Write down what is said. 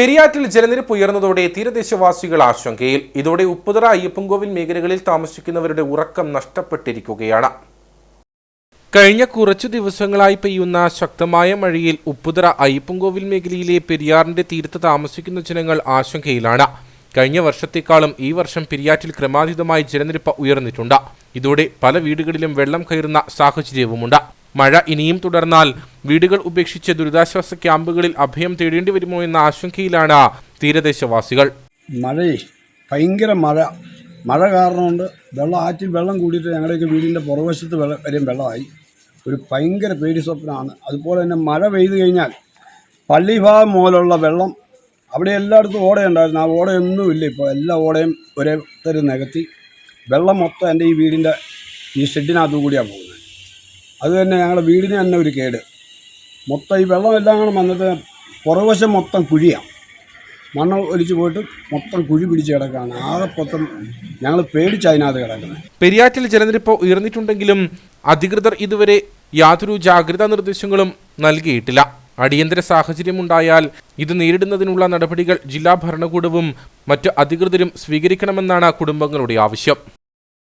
പെരിയാറ്റിൽ ജലനിരപ്പ് ഉയർന്നതോടെ തീരദേശവാസികൾ ആശങ്കയിൽ. ഇതോടെ ഉപ്പുതറ അയ്യപ്പൻകോവിൽ മേഖലകളിൽ താമസിക്കുന്നവരുടെ ഉറക്കം നഷ്ടപ്പെട്ടിരിക്കുകയാണ്. കഴിഞ്ഞ കുറച്ചു ദിവസങ്ങളായി പെയ്യുന്ന ശക്തമായ മഴയിൽ ഉപ്പുതറ അയ്യപ്പൻകോവിൽ മേഖലയിലെ പെരിയാറിന്റെ തീരത്ത് താമസിക്കുന്ന ജനങ്ങൾ ആശങ്കയിലാണ്. കഴിഞ്ഞ വർഷത്തെക്കാളും ഈ വർഷം പെരിയാറ്റിൽ ക്രമാതീതമായി ജലനിരപ്പ് ഉയർന്നിട്ടുണ്ട്. ഇതോടെ പല വീടുകളിലും വെള്ളം കയറുന്ന സാഹചര്യവുമുണ്ട്. മഴ ഇനിയും തുടർന്നാൽ വീടുകൾ ഉപേക്ഷിച്ച് ദുരിതാശ്വാസ ക്യാമ്പുകളിൽ അഭയം തേടേണ്ടി വരുമോ എന്ന ആശങ്കയിലാണ് തീരദേശവാസികൾ. മഴയേ ഭയങ്കര മഴ. മഴ കാരണം കൊണ്ട് വെള്ളം ആറ്റിൽ വെള്ളം കൂടിയിട്ട് ഞങ്ങളുടെയൊക്കെ വീടിന്റെ പുറവശത്ത് വരെയും വെള്ളമായി. ഒരു ഭയങ്കര പേടി സ്വപ്നമാണ്. അതുപോലെ തന്നെ മഴ പെയ്തു കഴിഞ്ഞാൽ പള്ളി ഭാഗം മുതലുള്ള വെള്ളം അവിടെ എല്ലായിടത്തും ഓടയുണ്ടായിരുന്നു. ആ ഓടയൊന്നുമില്ല ഇപ്പോൾ. എല്ലാ ഓടയും ഒരേ തരം നികത്തി വെള്ളം മൊത്തം എന്റെ ഈ വീടിന്റെ ഈ ഷെഡിനകത്തു കൂടിയാണ് പോകുന്നത്. അത് തന്നെ ഞങ്ങളുടെ വീടിന് തന്നെ ഒരു കേട്. മൊത്തം ഈ വെള്ളമെല്ലാം കൂടെ വന്നിട്ട് പുറവശം മൊത്തം കുഴിയാണ് മണ്ണ് ഒലിച്ചു പോയിട്ട് മൊത്തം കുഴി പിടിച്ച് കിടക്കുകയാണ്. ആകെ മൊത്തം ഞങ്ങൾ പേടിച്ച് അതിനകത്ത് കിടക്കുന്നത്. പെരിയാറ്റിൽ ജലനിരപ്പ് ഉയർന്നിട്ടുണ്ടെങ്കിലും അധികൃതർ ഇതുവരെ യാതൊരു ജാഗ്രതാ നിർദ്ദേശങ്ങളും നൽകിയിട്ടില്ല. അടിയന്തര സാഹചര്യമുണ്ടായാൽ ഇത് നേരിടുന്നതിനുള്ള നടപടികൾ ജില്ലാ ഭരണകൂടവും മറ്റ് അധികൃതരും സ്വീകരിക്കണമെന്നാണ് കുടുംബങ്ങളുടെ ആവശ്യം.